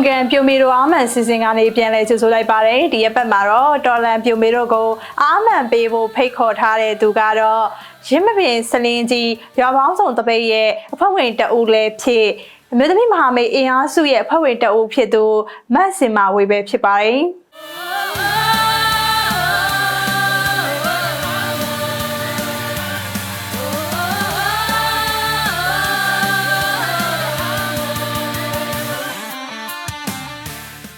န်ပုံကန်ပြိုမီတို့အာမန်စီစဉ်ကနေပြန်လဲကြိုဆိုလိုက်ပါတယ်ဒီရက်ပတ်မှာတော့တော်လန်ပြိုမီတို့ကိုအာမန်ပေးဖို့ဖိတ်ခေါ်ထားတဲ့သူကတော့ရင်းမပင်စလင်းကြီးရွာပေါင်းစုံတပိတ်ရဲ့အဖွဲ့ဝင်တအူလည်းဖြစ်အမျိုးသမီးမဟာမိတ်အင်အားစုရဲ့အဖွဲ့ဝင်တအူဖြစ်သူမတ်စင်မာဝေပဲဖြစ်ပါတယ်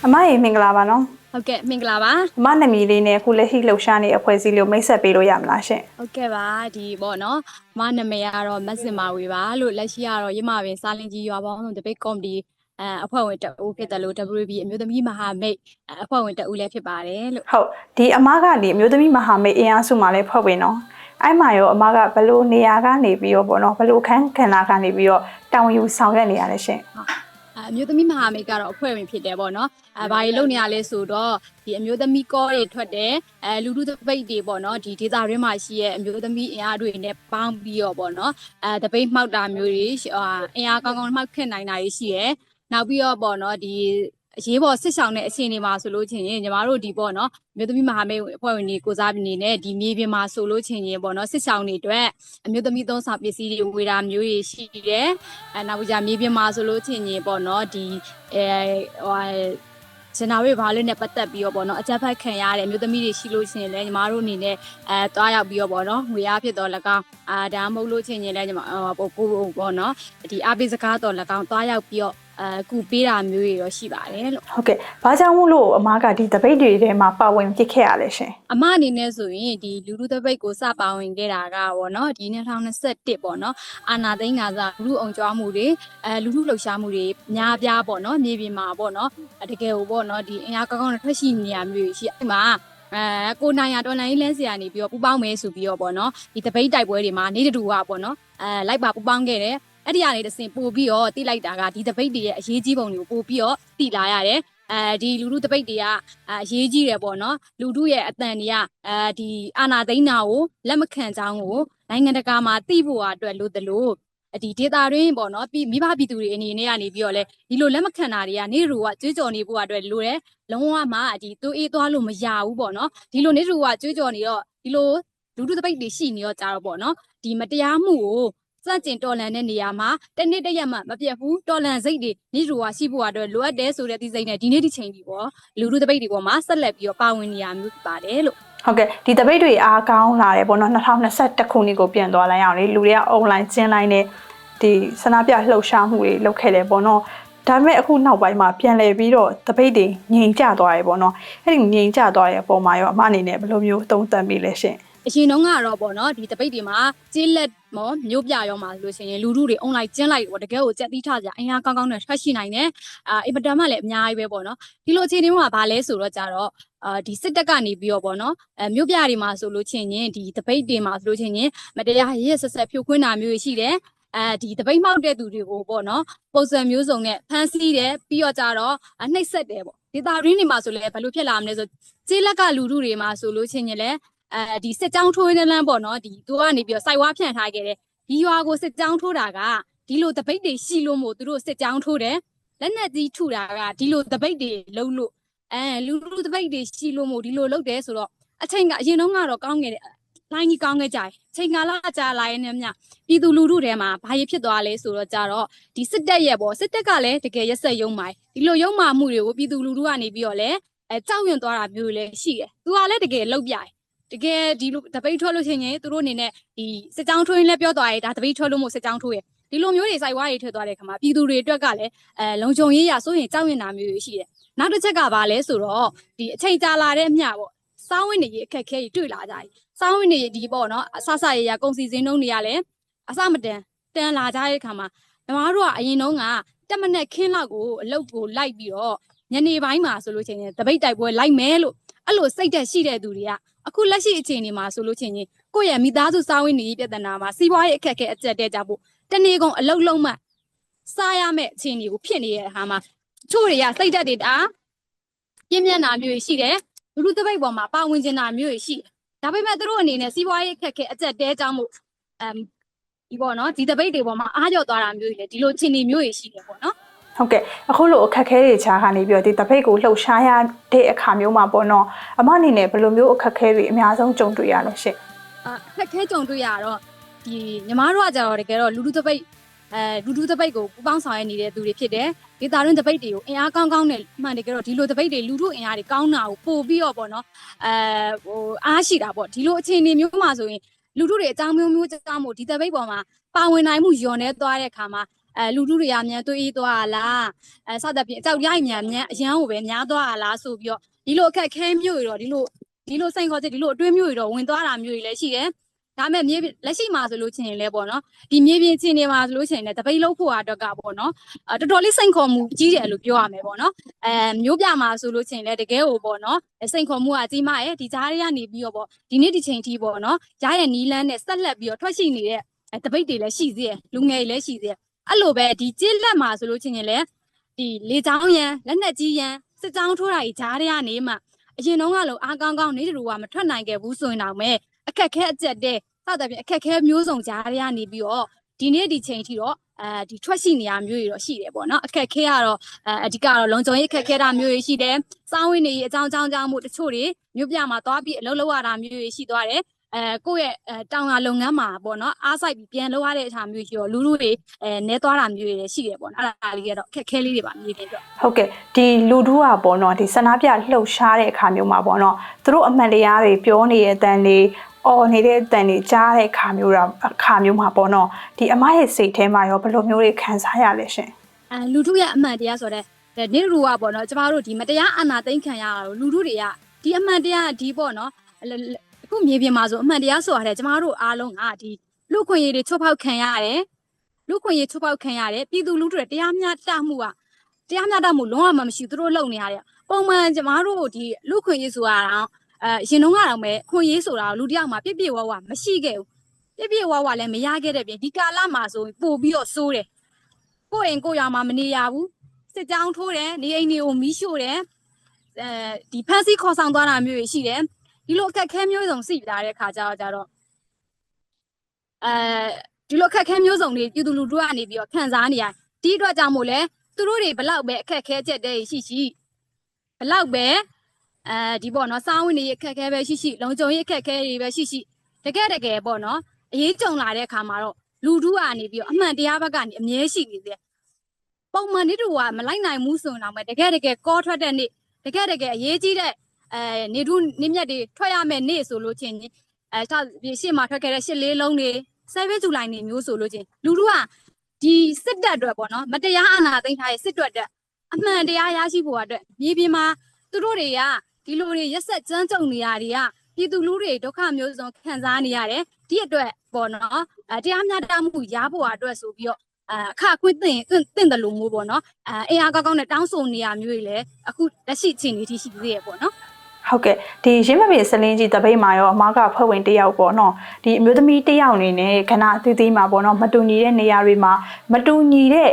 အမရေမင်္ဂလာပါနော်ဟုတ်ကဲ့မင်္ဂလာပါအမနာမည်လေးနဲ့အခုလက်ရှိလှူရှားနေတဲ့အဖွဲ့အစည်းလေးကိုမိတ်ဆက်ပေးလို့ရမလားရှင်ဟုတ်ကဲ့ပါဒီပေါ့နော်မနာမည်ကတော့မက်စင်မာဝေပါလို့လက်ရှိကတော့ရမပင်စားလင်းကြီးရွာပေါင်းစုံတပိတ်ကော်မတီအဲအဖွဲ့ဝင်တအူးဖြစ်တယ်လို့ WB အမျိုးသမီးမဟာမိတ်အဲအဖွဲ့ဝင်တအူးလည်းဖြစ်ပါတယ်လို့ဟုတ်ဒီအမကနေအမျိုးသမီးမဟာမိတ်အင်အားစုမှာလည်းဖွဲ့ဝင်နော်အဲ့မှာရောအမကဘယ်လိုနေရာကနေပြီးတော့ပေါ့နော်ဘယ်လိုအခန်းကဏ္ဍကနေပြီးတော့တာဝန်ယူဆောင်ရွက်နေရလဲရှင်အဲ အမျိုးသမီးမဟာမိတ်ကတော့အဖွဲ့ဝင်ဖြစ်တယ်ပေါ့နော်အဲဘာကြီးလုပ်နေရလဲဆိုတော့ဒီအမျိုးသမီးကောတွေထွက်တယ်အဲလူလူတပိတ်တွေပေါ့နော်ဒီဒေသရင်းမှာရှိရဲ့အမျိုးသမီးအင်အားတွေနဲ့ပေါင်းပြီးတော့ပေါ့နော်အဲတပိတ်မှောက်တာမျိုးတွေအာအင်အားကောင်းကောင်းမှောက်ခဲ့နိုင်တာတွေရှိရယ်နောက်ပြီးတော့ပေါ့နော်ဒီ အရေးပေါ်စစ်ဆောင်တဲ့အချိန်တွေမှာဆိုလို့ချင်းရင်ညီမတို့ဒီပေါ့နော်မြို့သမီးမဟာမိတ်အဖွဲ့ဝင်တွေကိုစားအနေနဲ့ဒီမြေပြင်မှာဆိုလို့ချင်းရင်ပေါ့နော်စစ်ဆောင်တွေအတွက်အမျိုးသမီးသုံးဆောင်ပစ္စည်းတွေဝေတာမျိုးတွေရှိတယ်အဲနောက်ပြီးကြမြေပြင်မှာဆိုလို့ချင်းရင်ပေါ့နော်ဒီအဲဟိုစင်နာဝေဘာလေးနဲ့ပတ်သက်ပြီးတော့ပေါ့နော်အကြက်ဖက်ခံရတဲ့မြို့သမီးတွေရှိလို့ချင်းရင်လည်းညီမတို့အနေနဲ့အဲတွားရောက်ပြီးတော့ပေါ့နော်ငွေအားဖြစ်တော့၎င်းအာဒါမှမဟုတ်လို့ချင်းရင်လည်းညီမဟိုပို့ပို့ပေါ့နော်ဒီအပိစကားတော့၎င်းတွားရောက်ပြီးတော့ အဲကူပေးတာမျိုးတွေတော့ရှိပါတယ်လို့ဟုတ်ကဲ့ဘာကြောင့်မို့လို့အမကဒီတပိတ်တွေထဲမှာပါဝင်ပြစ်ခဲ့ရလဲရှင်အမအနေနဲ့ဆိုရင်ဒီလူလူတပိတ်ကိုစပါဝင်ခဲ့တာကပေါ့နော်ဒီ2021ပေါ့နော်အာနာသိန်းကစားလူလူအောင်ကြွားမှုတွေအဲလူလူလှုပ်ရှားမှုတွေများပြားပေါ့နော်မြေပြင်မှာပေါ့နော်အဲတကယ်ကိုပေါ့နော်ဒီအင်အားကောင်းကောင်းနဲ့ထွက်ရှိနေရမျိုးတွေရှိအဲ့မှာအဲကိုနိုင်ရတော်လိုင်းလန်းစီကနေပြီးတော့ပူပေါင်းမယ်ဆိုပြီးတော့ပေါ့နော်ဒီတပိတ်တိုက်ပွဲတွေမှာနေတူကပေါ့နော်အဲလိုက်ပါပူပေါင်းခဲ့တယ် အဲ့ဒီကနေတစင်ပို့ပြီးတော့တိလိုက်တာကဒီတပိတ်တွေရဲ့အရေးကြီးပုံတွေကိုပို့ပြီးတော့တိလာရတယ်အဲဒီလူလူတပိတ်တွေကအာအရေးကြီးတယ်ပေါ့နော်လူတို့ရဲ့အတန်တွေကအဲဒီအာနာသိန်းနာကိုလက်မခံကြောင်းကိုနိုင်ငံတကာမှာသိဖို့အတွက်လို့တလို့ဒီဒေတာရင်းပေါ့နော်ပြီးမိဘပြည်သူတွေအနေနဲ့ကနေပြီးတော့လဲဒီလိုလက်မခံတာတွေကနေရူကကြွေးကြော်နေဖို့အတွက်လိုတယ်လုံးဝမှဒီတူအေးသွားလို့မရဘူးပေါ့နော်ဒီလိုနေရူကကြွေးကြော်နေတော့ဒီလိုလူတို့တပိတ်တွေရှိနေတော့ကြတော့ပေါ့နော်ဒီမတရားမှုကို စန့်ကျင်တော်လန်တဲ့နေရာမှာတစ်နေ့တစ်ရက်မှမပြတ်ဘူးတော်လန်စိတ်တွေနေရူကရှိဖို့အတွက်လိုအပ်တယ်ဆိုတဲ့ဒီစိတ်နဲ့ဒီနေ့ဒီချိန်ဒီပေါ့လူတို့တပိတ်တွေပေါ်မှာဆက်လက်ပြီးတော့ပါဝင်နေရမျိုးဖြစ်ပါတယ်လို့ဟုတ်ကဲ့ဒီတပိတ်တွေအားကောင်းလာတယ်ပေါ့နော်2021ခုနှစ်ကိုပြန်သွားလိုက်အောင်လေလူတွေက online ကျင်းလိုက်နဲ့ဒီဆန္ဒပြလှုပ်ရှားမှုတွေလုပ်ခဲ့တယ်ပေါ့နော်ဒါပေမဲ့အခုနောက်ပိုင်းမှာပြန်လည်ပြီးတော့တပိတ်တွေငြိမ်ကျသွားတယ်ပေါ့နော်အဲ့ဒီငြိမ်ကျသွားတဲ့အပေါ်မှာရောအမအနေနဲ့ဘယ်လိုမျိုးသုံးသပ်မိလဲရှင်အရင်တုန်းကတော့ပေါ့နော်ဒီတပိတ်တွေမှာကျေးလက် မောမျိုးပြရောမှာလို့ရှိရင်လူလူတွေ online ကျင်းလိုက်ပေါ့တကယ်ကိုကြက်သီးထကြအင်အားကောင်းကောင်းနဲ့ထွက်ရှိနိုင်တယ်အာအင်မတန်မှလည်းအများကြီးပဲပေါ့နော်ဒီလိုအခြေအနေမှာဘာလဲဆိုတော့ကြတော့အာဒီစစ်တပ်ကနေပြီးတော့ပေါ့နော်အဲမျိုးပြတွေမှာဆိုလို့ချင်းရင်ဒီတပိတ်တွေမှာဆိုလို့ချင်းရင်မတရားရရဆက်ဆက်ဖြိုခွင်းတာမျိုးရှိတယ်အဲဒီတပိတ်မှောက်တဲ့သူတွေကိုပေါ့နော်ပုံစံမျိုးစုံနဲ့ဖမ်းဆီးတယ်ပြီးတော့ကြတော့အနှိပ်စက်တယ်ပေါ့ဒေတာရင်းတွေမှာဆိုလည်းဘယ်လိုဖြစ်လာမလဲဆိုကျေးလက်ကလူလူတွေမှာဆိုလို့ချင်းရင်လည်း အဲဒီစစ်ကြောင်းထိုးနေလန်းပေါ့နော်ဒီသူကနေပြီးတော့စိုက်ဝါးဖြန့်ထားခဲ့တယ်ဒီရွာကိုစစ်ကြောင်းထိုးတာကဒီလိုတပိတ်တွေရှိလို့မို့သူတို့စစ်ကြောင်းထိုးတယ်လက်နက်ကြီးထုတာကဒီလိုတပိတ်တွေလုံးလို့အဲလူလူတပိတ်တွေရှိလို့မို့ဒီလိုလုပ်တယ်ဆိုတော့အချိန်ကအရင်တုန်းကတော့ကောင်းခဲ့တယ်လိုင်းကြီးကောင်းခဲ့ကြတယ်ချိန်ကာလကြာလာရင်လည်းမြပြည်သူလူထုထဲမှာဘာရဖြစ်သွားလဲဆိုတော့ကြတော့ဒီစစ်တပ်ရဲ့ပေါ့စစ်တပ်ကလည်းတကယ်ရက်ဆက်ယုံမိုင်းဒီလိုယုံမာမှုတွေကိုပြည်သူလူထုကနေပြီးတော့လည်းအဲကြောက်ရွံ့သွားတာမျိုးတွေလည်းရှိတယ်သူကလည်းတကယ်လောက်ပြတယ် တကယ်ဒီလိုတပိတ်ထွက်လို့ရှိရင်သူတို့အနေနဲ့ဒီစစ်ကြောင်းထွင်းလဲပြောသွားရဲဒါတပိတ်ထွက်လို့မို့စစ်ကြောင်းထိုးရဒီလိုမျိုးတွေစိုက်ဝါးတွေထွက်သွားတဲ့ခါမှာပြည်သူတွေအတွက်ကလည်းအဲလုံခြုံရေးရဆိုရင်ကြောက်ရင်တာမျိုးတွေရှိတယ်နောက်တစ်ချက်ကဘာလဲဆိုတော့ဒီအချိန်ကြာလာတဲ့အမျှပေါ့စောင်းဝင်တွေအခက်ခဲကြီးတွေ့လာကြပြီစောင်းဝင်တွေဒီပေါ့နော်အဆဆရရကုန်စီစင်းနှုံးတွေကလည်းအစမတန်တန်လာကြတဲ့ခါမှာညီမတို့ကအရင်တုန်းကတက်မနဲ့ခင်းလောက်ကိုအလုတ်ကိုလိုက်ပြီးတော့ညနေပိုင်းမှာဆိုလို့ချင်းတပိတ်တိုက်ပွဲလိုက်မဲလို့ အဲ့လိုစိတ်သက်ရှိတဲ့သူတွေကအခုလက်ရှိအခြေအနေမှာဆိုလို့ချင်းရင်ကိုယ့်ရဲ့မိသားစုစားဝတ်နေရေးပြဿနာမှာစီးပွားရေးအခက်အခဲအကျက်တဲကြဖို့တနေ့ကုန်အလုံးလုံးမှစားရမယ့်အခြေအနေကိုဖြစ်နေတဲ့ဟာမှာချို့တွေကစိတ်သက်တွေတအားပြင်းပြတာမျိုးရှိတယ်လူလူတပိတ်ပေါ်မှာပါဝင်ကျင်တာမျိုးရှိတယ်ဒါပေမဲ့သူတို့အနေနဲ့စီးပွားရေးအခက်အခဲအကျက်တဲကြောင်းမို့အမ်ဒီပေါ့နော်ဒီတပိတ်တွေပေါ်မှာအားကြော်သွားတာမျိုးတွေလေဒီလိုအခြေအနေမျိုးတွေရှိတယ်ပေါ့နော် ဟုတ်ကဲ့အခုလိုအခက်အခဲတွေခြားကနေပြီးတော့ဒီတပိတ်ကိုလှုပ်ရှားရတဲ့အခါမျိုးမှာပေါ့နော်အမအနေနဲ့ဘယ်လိုမျိုးအခက်အခဲတွေအများဆုံးကြုံတွေ့ရလို့ရှင့်အခက်ခဲကြုံတွေ့ရတော့ဒီညီမတို့ကကြတော့တကယ်တော့လူလူတပိတ်အဲလူလူတပိတ်ကိုပူပေါင်းဆောင်ရနေတဲ့သူတွေဖြစ်တယ်ဒေတာရင်းတပိတ်တွေကိုအင်အားကောင်းကောင်းနဲ့မှန်တကယ်တော့ဒီလိုတပိတ်တွေလူလူအင်အားတွေကောင်းတာကိုပို့ပြီးတော့ပေါ့နော်အဲဟိုအားရှိတာပေါ့ဒီလိုအခြေအနေမျိုးမှာဆိုရင်လူလူတွေအကြောင်းမျိုးမျိုးကြောင်းမို့ဒီတပိတ်ပေါ်မှာပါဝင်နိုင်မှုညော်နေသွားတဲ့အခါမှာ အဲလူလူတွေကမြန်သွေးသွားလားအဲစသဖြင့်အကြောက်ရိုက်မြန်မြန်အရန်ကိုပဲများသွားလားဆိုပြီးတော့ဒီလိုအခက်ခဲမျိုးတွေတော့ဒီလိုဒီလိုစိန်ခေါ်ချက်ဒီလိုအတွင်းမျိုးတွေတော့ဝင်သွားတာမျိုးတွေလည်းရှိတယ်ဒါပေမဲ့မြေပြင်လက်ရှိမှာဆိုလို့ချင်းရင်လည်းပေါ့နော်ဒီမြေပြင်ချင်းနေမှာဆိုလို့ချင်းရင်လည်းတပိတ်လုံးဖို့အတွက်ကပေါ့နော်အဲတော်တော်လေးစိန်ခေါ်မှုကြီးတယ်လို့ပြောရမယ်ပေါ့နော်အဲမျိုးပြမှာဆိုလို့ချင်းရင်လည်းတကယ်ဟိုပေါ့နော်စိန်ခေါ်မှုကကြီးမားရဲ့ဒီကြားတွေကနေပြီးတော့ပေါ့ဒီနေ့ဒီချိန်ထိပေါ့နော်ကြားရဲ့နီးလန်းနဲ့ဆက်လက်ပြီးတော့ထွက်ရှိနေတဲ့အဲတပိတ်တွေလည်းရှိသေးတယ်လူငယ်တွေလည်းရှိသေးတယ် အဲ့လိုပဲဒီကျစ်လက်မှာဆိုလို့ချင်းရင်လည်းဒီလေချောင်းရန်လက်နက်ကြီးရန်စစ်ကြောင်းထိုးတာကြီးကြားတွေကနေမှအရင်တော့ကလို့အားကောင်းကောင်းနေတူကမထွက်နိုင်ခဲ့ဘူးဆိုရင်တော့မဲ့အခက်ခဲအကျက်တဲ့စသဖြင့်အခက်အခဲမျိုးစုံကြားရကနေပြီးတော့ဒီနေ့ဒီချိန်ထိတော့အဲဒီထွက်ရှိနေရမျိုးတွေတော့ရှိတယ်ပေါ့နော်အခက်အခဲကတော့အဲအဓိကတော့လုံခြုံရေးအခက်အခဲတာမျိုးတွေရှိတယ်စောင်းဝင်နေရေးအကြောင်းအကြောင်းကြောင့်မို့တချို့တွေမြို့ပြမှာသွားပြီးအလုပ်လုပ်ရတာမျိုးတွေရှိသွားတယ် အဲကိုယ့်ရဲ့အဲတောင်ယာလုပ်ငန်းမှာပေါ့နော်အားစိုက်ပြီးပြန်လုပ်ရတဲ့အခြားမျိုးရှိတော့လူလူတွေအဲနဲသွားတာမျိုးတွေလည်းရှိတယ်ပေါ့နော်အဲ့ဒါလေးကတော့အခက်အခဲလေးတွေပါမြေပြင်တော့ဟုတ်ကဲ့ဒီလူထုကပေါ့နော်ဒီဆန္ဒပြလှုပ်ရှားတဲ့အခါမျိုးမှာပေါ့နော်သူတို့အမှန်တရားတွေပြောနေတဲ့အတန်တွေအော်နေတဲ့အတန်တွေကြားတဲ့အခါမျိုးတော့အခါမျိုးမှာပေါ့နော်ဒီအမရဲ့စိတ်ထဲမှာရောဘယ်လိုမျိုးတွေခံစားရလဲရှင်အဲလူထုရဲ့အမှန်တရားဆိုတဲ့တဲ့နေရူကပေါ့နော်ကျမတို့ဒီမတရားအာဏာသိမ်းခံရတာကိုလူထုတွေကဒီအမှန်တရားဒီပေါ့နော်လလ အခုမြေပြင်မှာဆိုအမှန်တရားဆိုရတယ်ကျမတို့အားလုံးကဒီလူခွင့်ရေးတွေချုပ်ဖောက်ခံရတယ်လူခွင့်ရေးချုပ်ဖောက်ခံရတယ်ပြည်သူလူထုတွေတရားမျှတမှုကတရားမျှတမှုလုံးဝမမရှိသူတို့လုပ်နေရတယ်ပုံမှန်ကျမတို့ဒီလူခွင့်ရေးဆိုရအောင်အဲအရင်တော့ကတော့ပဲခွင့်ရေးဆိုတာကိုလူတစ်ယောက်မှပြည့်ပြည့်ဝဝမရှိခဲ့ဘူးပြည့်ပြည့်ဝဝလည်းမရခဲ့တဲ့ပြင်ဒီကာလမှာဆိုရင်ပို့ပြီးတော့စိုးတယ်ကိုယ့်အိမ်ကိုယ့်ရွာမှာမနေရဘူးစစ်ကြောင်းထိုးတယ်နေအိမ်တွေကိုမီးရှို့တယ်အဲဒီဖန်စီခေါ်ဆောင်သွားတာမျိုးတွေရှိတယ် ဒီလိုအခက်အခဲမျိုးစုံစိပြတဲ့ခါကျတော့ကြတော့အဲဒီလိုအခက်အခဲမျိုးစုံတွေပြည်သူလူထုကနေပြီးတော့ခံစားနေရတယ်ဒီအတွက်ကြောင့်မို့လဲသူတို့တွေဘလောက်ပဲအခက်အခဲချက်တဲ့ရှိရှိဘလောက်ပဲအဲဒီပေါ့နော်စားဝင်နေရအခက်အခဲပဲရှိရှိလုံခြုံရေးအခက်အခဲတွေပဲရှိရှိတကယ်တကယ်ပေါ့နော်အရေးကြုံလာတဲ့အခါမှာတော့လူထုကနေပြီးတော့အမှန်တရားဘက်ကနေအမြဲရှိနေသေးတယ်ပုံမှန်နေ့တူကမလိုက်နိုင်ဘူးဆိုရင်တော့မတကယ်တကယ်ကောထွက်တဲ့နေ့တကယ်တကယ်အရေးကြီးတဲ့ အဲနေတူနေမြက်တွေထွက်ရမယ့်နေ့ဆိုလို့ချင်းအဲစရှေ့မှာထွက်ခဲ့တဲ့ရှစ်လေးလုံးတွေဆယ်ဘဇူလိုင်းနေမျိုးဆိုလို့ချင်းလူတို့ကဒီစစ်တပ်အတွက်ပေါ့နော်မတရားအာဏာသိမ်းထားတဲ့စစ်တပ်အတွက်အမှန်တရားရရှိဖို့အတွက်မြေပြင်မှာသူတို့တွေကဒီလိုတွေရက်ဆက်ကြမ်းကြုတ်နေရတွေကပြည်သူလူတွေဒုက္ခမျိုးစုံခံစားနေရတယ်ဒီအတွက်ပေါ့နော်အဲတရားမျှတမှုရဖို့အတွက်ဆိုပြီးတော့အအခအခွင့်တင်တင့်တယ်လို့မျိုးပေါ့နော်အဲအေးအားကောင်းကောင်းနဲ့တောင်းဆိုနေရမျိုးတွေလည်းအခုလက်ရှိချိန်လေးထိရှိသေးရဲ့ပေါ့နော် ဟုတ်ကဲ့ဒီရင်းမပြေစလင်းကြီးတပိတ်မှာရောအမကဖွဲ့ဝင်တစ်ယောက်ပေါ့နော်ဒီအမျိုးသမီးတစ်ယောက်အနေနဲ့ခဏအသီးသီးမှာပေါ့နော်မတူညီတဲ့နေရာတွေမှာမတူညီတဲ့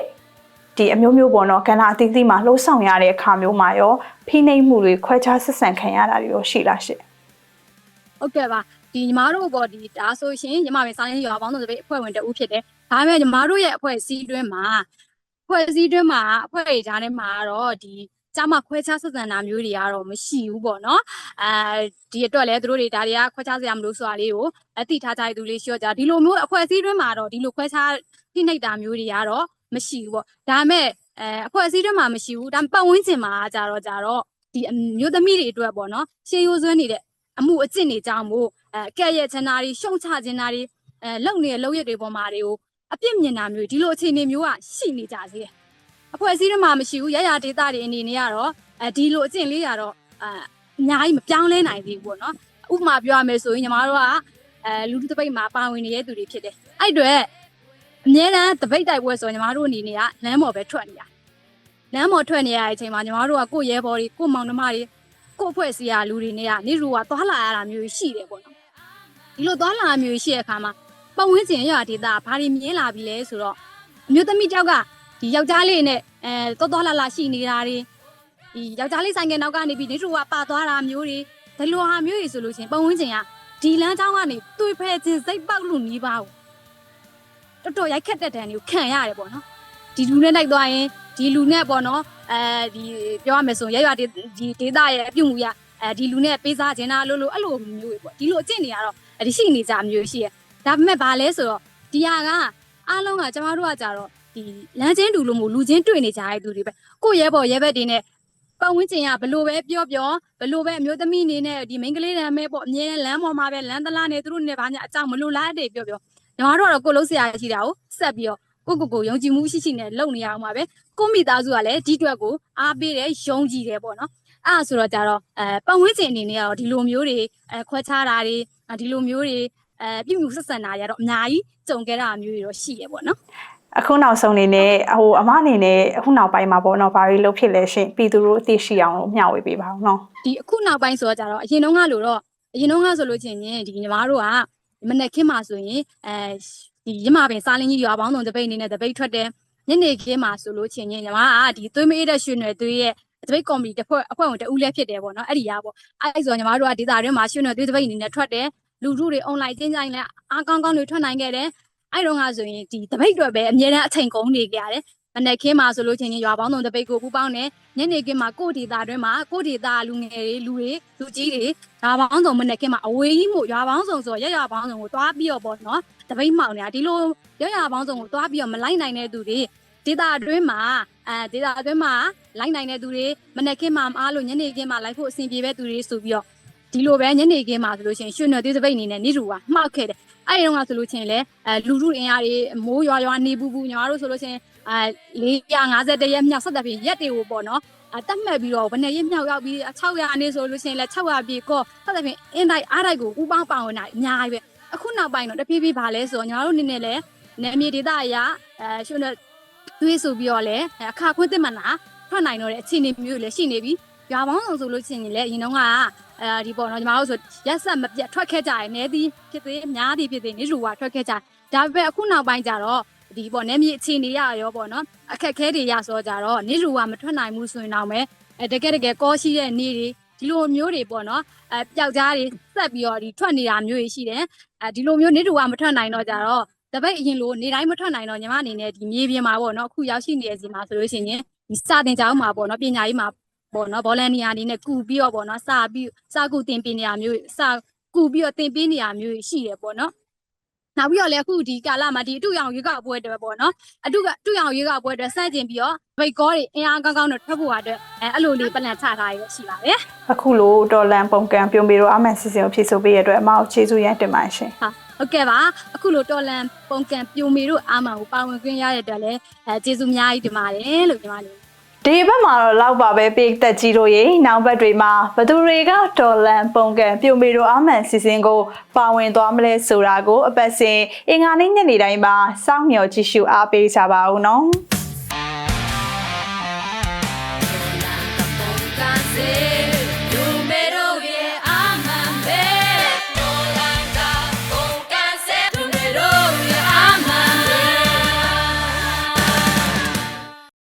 ဒီအမျိုးမျိုးပေါ့နော်ခဏအသီးသီးမှာလှုပ်ဆောင်ရတဲ့အခါမျိုးမှာရောဖိနှိပ်မှုတွေခွဲခြားဆက်ဆံခံရတာတွေရောရှိလားရှင့်ဟုတ်ကဲ့ပါဒီညီမတို့ပေါ့ဒီဒါဆိုရှင်ညီမပဲစာရင်းရွာပေါင်းစုံတပိတ်အဖွဲ့ဝင်တဦးဖြစ်တယ်ဒါပေမဲ့ညီမတို့ရဲ့အဖွဲ့အစည်းတွင်းမှာအဖွဲ့အစည်းတွင်းမှာအဖွဲ့တွေကြားထဲမှာတော့ဒီ ကြမှာခွဲခြားဆက်ဆံတာမျိုးတွေကတော့မရှိဘူးပေါ့နော်အဲဒီအတွက်လည်းသူတို့တွေဒါတွေကခွဲခြားစရာမလိုဆိုတာလေးကိုအသိထားကြတဲ့သူလေးရှိတော့ကြဒီလိုမျိုးအဖွဲ့အစည်းတွင်းမှာတော့ဒီလိုခွဲခြားဖိနှိပ်တာမျိုးတွေကတော့မရှိဘူးပေါ့ဒါပေမဲ့အဲအဖွဲ့အစည်းတွင်းမှာမရှိဘူးဒါပတ်ဝန်းကျင်မှာကြတော့ကြတော့ဒီအမျိုးသမီးတွေအတွက်ပေါ့နော်ရှေးရိုးစွန်းနေတဲ့အမှုအကျင့်တွေကြောင့်မို့အဲကဲ့ရဲ့ချင်တာတွေရှုံချချင်တာတွေအဲလုံနေတဲ့လုံရက်တွေပေါ်မှာတွေကိုအပြစ်မြင်တာမျိုးဒီလိုအခြေအနေမျိုးကရှိနေကြသေးတယ် အဖွဲ့အစည်းတွေမှာမရှိဘူးရရဒေတာတွေအနေနဲ့ကတော့အဲဒီလိုအကျင့်လေးရတော့အအများကြီးမပြောင်းလဲနိုင်သေးဘူးပေါ့နော်ဥပမာပြောရမယ်ဆိုရင်ညီမတို့ကအဲလူထုတပိတ်မှာပါဝင်နေတဲ့သူတွေဖြစ်တယ်အဲ့အတွေအများတန်းတပိတ်တိုက်ပွဲဆိုရင်ညီမတို့အနေနဲ့ကလမ်းပေါ်ပဲထွက်နေတာလမ်းပေါ်ထွက်နေရတဲ့အချိန်မှာညီမတို့ကကိုယ့်ရဲဘော်တွေကိုယ့်မောင်နှမတွေကိုယ့်အဖွဲ့အစည်းကလူတွေနဲ့ကနေရူကသွားလာရတာမျိုးရှိတယ်ပေါ့နော်ဒီလိုသွားလာတာမျိုးရှိတဲ့အခါမှာပတ်ဝန်းကျင်ရဒေတာဘာတွေမြင်လာပြီလဲဆိုတော့အမျိုးသမီးတယောက်က ဒီယောက်ျားလေးနဲ့အဲတော်တော်လာလာရှိနေတာတွေဒီယောက်ျားလေးဆိုင်ကနောက်ကနေပြီးနေရူကပါသွားတာမျိုးတွေဒီလိုဟာမျိုးတွေဆိုလို့ချင်းပတ်ဝန်းကျင်ကဒီလမ်းကြောင်းကနေတွေးဖဲခြင်းစိတ်ပေါက်လို့နီးပါဘူးတော်တော်ရိုက်ခက်တဲ့တန်တွေကိုခံရတယ်ပေါ့နော်ဒီလူနဲ့တိုက်သွားရင်ဒီဒီလူနဲ့ပေါ့နော်အဲဒီပြောရမယ်ဆိုရင်ရရဒီဒီဒေတာရဲ့အပြုတ်မှုရအဲဒီလူနဲ့ပေးစားခြင်းတာလို့လို့အဲ့လိုမျိုးတွေပေါ့ဒီလိုအကျင့်တွေကတော့ဒီရှိနေကြမျိုးရှိရဒါပေမဲ့ဘာလဲဆိုတော့ဒီဟာကအားလုံးကကျမတို့ကကြတော့ ဒီလမ်းချင်းတူလို့မို့လူချင်းတွေ့နေကြတဲ့သူတွေပဲကိုရဲဘော်ရဲဘက်တွေနဲ့ပတ်ဝန်းကျင်ကဘလို့ပဲပြောပြောဘလို့ပဲအမျိုးသမီးအနေနဲ့ဒီမိန်းကလေးတွေမဲပေါ့အမြဲလမ်းပေါ်မှာပဲလမ်းတလားနေသူတို့နဲ့ဘာညာအကြောင်းမလို့လားတဲ့ပြောပြောညီမတို့ကတော့ကိုလုံးဆရာရှိတာကိုဆက်ပြီးတော့ကိုကိုကိုယုံကြည်မှုရှိရှိနဲ့လုပ်နေရအောင်ပါပဲကိုမိသားစုကလည်းဒီအတွက်ကိုအားပေးတယ်ယုံကြည်တယ်ပေါ့နော်အဲ့ဒါဆိုတော့ကြတော့အဲပတ်ဝန်းကျင်အနေနဲ့ကတော့ဒီလိုမျိုးတွေအဲခွဲခြားတာတွေဒီလိုမျိုးတွေအဲပြုမှုဆက်ဆံတာတွေကတော့အများကြီးကြုံခဲ့တာမျိုးတွေတော့ရှိရပေါ့နော် အခုနောက်ဆုံးအနေနဲ့ဟိုအမအနေနဲ့အခုနောက်ပိုင်းမှာပေါ့နော်ဘာတွေလုပ်ဖြစ်လဲရှင်ပြည်သူတို့အသိရှိအောင်လို့မျှဝေပေးပါအောင်နော်ဒီအခုနောက်ပိုင်းဆိုတော့ကြတော့အရင်တုန်းကလို့တော့အရင်တုန်းကဆိုလို့ချင်းရင်ဒီညီမတို့ကမနေ့ခင်းမှာဆိုရင်အဲဒီရမပင်စားလင်းကြီးရွာပေါင်းစုံတပိတ်အနေနဲ့တပိတ်ထွက်တယ်ညနေခင်းမှာဆိုလို့ချင်းရင်ညီမကဒီသွေးမအေးတဲ့ရွှေနွယ်သွေးရဲ့တပိတ်ကော်မတီတစ်ဖွဲ့အဖွဲ့ဝင်တဦးလည်းဖြစ်တယ်ပေါ့နော်အဲ့ဒီရပေါ့အဲ့ဆိုညီမတို့ကဒေတာတွင်းမှာရွှေနွယ်သွေးတပိတ်အနေနဲ့ထွက်တယ်လူထုတွေအွန်လိုင်းကျင်းကြိုင်းလဲအားကောင်းကောင်းတွေထွက်နိုင်ခဲ့တယ် အဲ့တော့ကဆိုရင်ဒီတပိတ်တွေပဲအများနဲ့အချိန်ကုန်နေကြရတယ်မနေ့ခင်းမှာဆိုလို့ချင်းရင်ရွာပေါင်းစုံတပိတ်ကိုပူပေါင်းတယ်ညနေခင်းမှာကိုယ့်ဒေတာတွင်းမှာကိုယ့်ဒေတာလူငယ်တွေလူတွေလူကြီးတွေရွာပေါင်းစုံမနေ့ခင်းမှာအဝေးကြီးမို့ရွာပေါင်းစုံဆိုရရပေါင်းစုံကိုတွားပြီးတော့ပေါ့နော်တပိတ်မှောင်နေတာဒီလိုရရပေါင်းစုံကိုတွားပြီးတော့မလိုက်နိုင်တဲ့သူတွေဒေတာတွင်းမှာအဲဒေတာတွင်းမှာလိုက်နိုင်တဲ့သူတွေမနေ့ခင်းမှာမအားလို့ညနေခင်းမှာလိုက်ဖို့အဆင်ပြေတဲ့သူတွေဆိုပြီးတော့ဒီလိုပဲညနေခင်းမှာဆိုလို့ရှိရင်ရွှေနယ်သေးတပိတ်အနေနဲ့နေတူကမှောက်ခဲ့တယ် အဲ့ဒီတော့ကဆိုလို့ချင်းလေအဲလူလူအင်အားတွေမိုးရွာရွာနေပူပူညီမတို့ဆိုလို့ချင်းအဲ450ရက်မြောက်ဆက်တဲ့ပြင်ရက်တွေကိုပေါ့နော်အတက်မှတ်ပြီးတော့ဘယ်နဲ့ရမြောက်ရောက်ပြီး600အနေဆိုလို့ရှိရင်လည်း600ပြည့်ကောဆက်တဲ့ပြင်အင်းတိုက်အားတိုက်ကိုဥပေါင်းပါဝင်တာအများကြီးပဲအခုနောက်ပိုင်းတော့တဖြည်းဖြည်းပါလဲဆိုတော့ညီတို့အနေနဲ့လည်းနယ်မြေဒေသအရာအဲရှင်တို့တွေးဆိုပြီးတော့လည်းအခါခွင့်သစ်မှန်လားထွက်နိုင်တော့တဲ့အခြေအနေမျိုးတွေလည်းရှိနေပြီရွာပေါင်းဆောင်ဆိုလို့ရှိရင်လည်းအရင်တော့က အဲဒီပေါ့နော်ညီမတို့ဆိုရက်ဆက်မပြတ်ထွက်ခဲ့ကြတယ်နဲသည်ဖြစ်သေးအများသည်ဖြစ်သေးနေလူကထွက်ခဲ့ကြဒါပေမဲ့အခုနောက်ပိုင်းကျတော့ဒီပေါ့နယ်မြေအခြေအနေရရောပေါ့နော်အခက်ခဲတွေရဆိုကြတော့နေလူကမထွက်နိုင်ဘူးဆိုရင်တော့မဲအဲတကယ်တကယ်ကောရှိတဲ့နေတွေဒီလိုမျိုးတွေပေါ့နော်အဲပျောက်ကြားတွေဆက်ပြီးတော့ဒီထွက်နေတာမျိုးတွေရှိတယ်အဲဒီလိုမျိုးနေလူကမထွက်နိုင်တော့ကြတော့တပိတ်အရင်လိုနေတိုင်းမထွက်နိုင်တော့ညီမအနေနဲ့ဒီမြေပြင်မှာပေါ့နော်အခုရောက်ရှိနေတဲ့စီမှာဆိုလို့ရှိရင်ဒီစတင်ကြောင်းမှာပေါ့နော်ပညာရေးမှာ ပေါ့နော်ဗော်လန်တီယာအနေနဲ့ကူပြီးတော့ပေါ့နော်စာပြီးစာကူတင်ပေးနေတာမျိုးစာကူပြီးတော့တင်ပေးနေတာမျိုးရှိတယ်ပေါ့နော်နောက်ပြီးတော့လည်းအခုဒီကာလမှာဒီအတူရောင်ရွေးကောက်ပွဲတွေပေါ့နော်အတူကအတူရောင်ရွေးကောက်ပွဲတွေစန့်ကျင်ပြီးတော့ဗိတ်ကောတွေအင်အားကောင်းကောင်းနဲ့ထွက်ဖို့အတွက်အဲအဲ့လိုလေးပလန်ချထားရရှိပါတယ်အခုလိုတော်လန်ပုံကံပြုံးပြီးတော့အမှန်စီစဉ်ကိုဖြည့်ဆို့ပေးရတဲ့အတွက်အမအောင်ကျေးဇူးရမ်းတင်ပါတယ်ရှင်ဟုတ်ကဲ့ပါအခုလိုတော်လန်ပုံကံပြိုမီတို့အာမန်ကိုပါဝင်ခွင့်ရတဲ့အတွက်လည်းအဲကျေးဇူးအများကြီးတင်ပါတယ်လို့ညီမလေး ဒီဘက်မှာတော့လောက်ပါပဲပိတ်သက်ကြီးတို့ရေနောက်ဘက်တွေမှာဘသူတွေကဒေါ်လန်ပုံကံပြုံမီတို့အမှန်စီစဉ်ကိုပါဝင်သွားမလဲဆိုတာကို အပတ်စဉ်အင်္ဂါနေ့ညနေတိုင်းမှာစောင့်မျှော်ကြည့်ရှုအားပေးကြပါဦးနော်